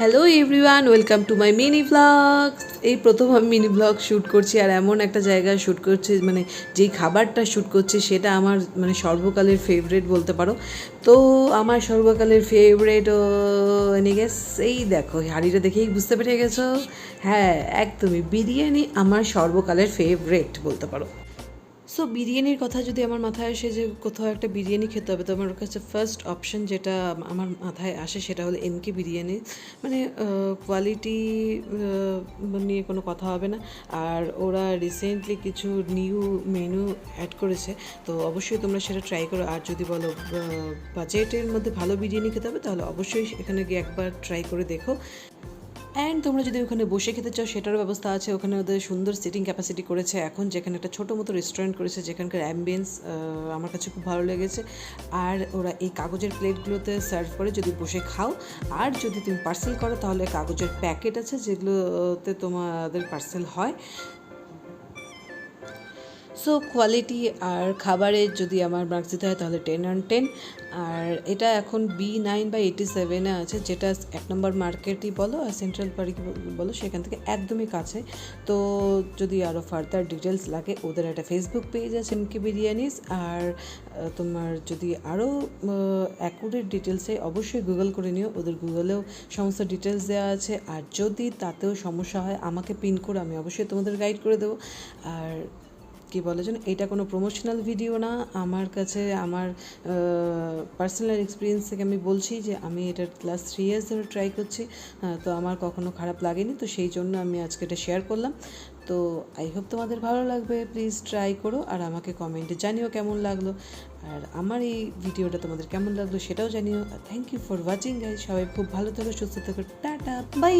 Hello everyone welcome to my mini blog এই প্রথম আমি মিনি ব্লগ শ্যুট করছি আর এমন একটা জায়গায় শ্যুট করছি মানে যেই খাবারটা শ্যুট করছি সেটা আমার মানে সর্বকালের ফেভারেট বলতে পারো। তো আমার সর্বকালের ফেভারেট গেস এই দেখো হাঁড়িটা দেখেই বুঝতে পেরে গেছো? হ্যাঁ একদমই বিরিয়ানি আমার সর্বকালের ফেভারেট বলতে পারো। সো বিরিয়ানির কথা যদি আমার মাথায় আসে যে কোথাও একটা বিরিয়ানি খেতে হবে, তো আমার কাছে ফার্স্ট অপশন যেটা আমার মাথায় আসে সেটা হলো এমকে বিরিয়ানি। মানে কোয়ালিটি নিয়ে কোনো কথা হবে না। আর ওরা রিসেন্টলি কিছু নিউ মেনু অ্যাড করেছে, তো অবশ্যই তোমরা সেটা ট্রাই করো। আর যদি বলো বাজেটের মধ্যে ভালো বিরিয়ানি খেতে হবে, তাহলে অবশ্যই এখানে গিয়ে একবার ট্রাই করে দেখো। অ্যান্ড তোমরা যদি ওখানে বসে খেতে চাও, সেটারও ব্যবস্থা আছে। ওখানে ওদের সুন্দর সিটিং ক্যাপাসিটি করেছে। এখন যেখানে একটা ছোটো মতো রেস্টুরেন্ট করেছে, যেখানকার অ্যাম্বিয়েন্স আমার কাছে খুব ভালো লেগেছে। আর ওরা এই কাগজের প্লেটগুলোতে সার্ভ করে যদি বসে খাও। আর যদি তুমি পার্সেল করো, তাহলে কাগজের প্যাকেট আছে, যেগুলোতে তোমাদের পার্সেল হয়। সো কোয়ালিটি আর খাবারের যদি আমার মার্কস দিতে হয় তাহলে টেন অন টেন আর এটা এখন বি নাইন বা এইটি সেভেনে আছে, যেটা এক নম্বর মার্কেটই বলো আর সেন্ট্রাল পার্ক বলো, সেখান থেকে একদমই কাছে। তো যদি আরও ফার্দার ডিটেলস লাগে, ওদের একটা ফেসবুক পেজ আছে এমকে বিরিয়ানিস আর তোমার যদি আরও অ্যাকুরেট ডিটেলসে অবশ্যই গুগল করে নিও। ওদের গুগলেও সমস্ত ডিটেলস দেওয়া আছে। আর যদি তাতেও সমস্যা হয়, আমাকে পিন করে, আমি অবশ্যই তোমাদের গাইড করে দেবো। আর কি বলে যেন, এটা কোনো প্রমোশনাল ভিডিও না। আমার কাছে, আমার পার্সোনাল এক্সপিরিয়েন্স থেকে আমি বলছি যে, আমি এটা ক্লাস থ্রি ইয়ার্স ধরে ট্রাই করছি। তো আমার কখনো খারাপ লাগেনি, তো সেই জন্য আমি আজকে এটা শেয়ার করলাম। তো আই হোপ তোমাদের ভালো লাগবে। প্লিজ ট্রাই করো আর আমাকে কমেন্টে জানিও কেমন লাগল। আর আমার এই ভিডিওটা তোমাদের কেমন লাগল সেটাও জানিও। Thank you for watching guys সবাই খুব ভালো থাকো, সুস্থ থাকো। Tata bye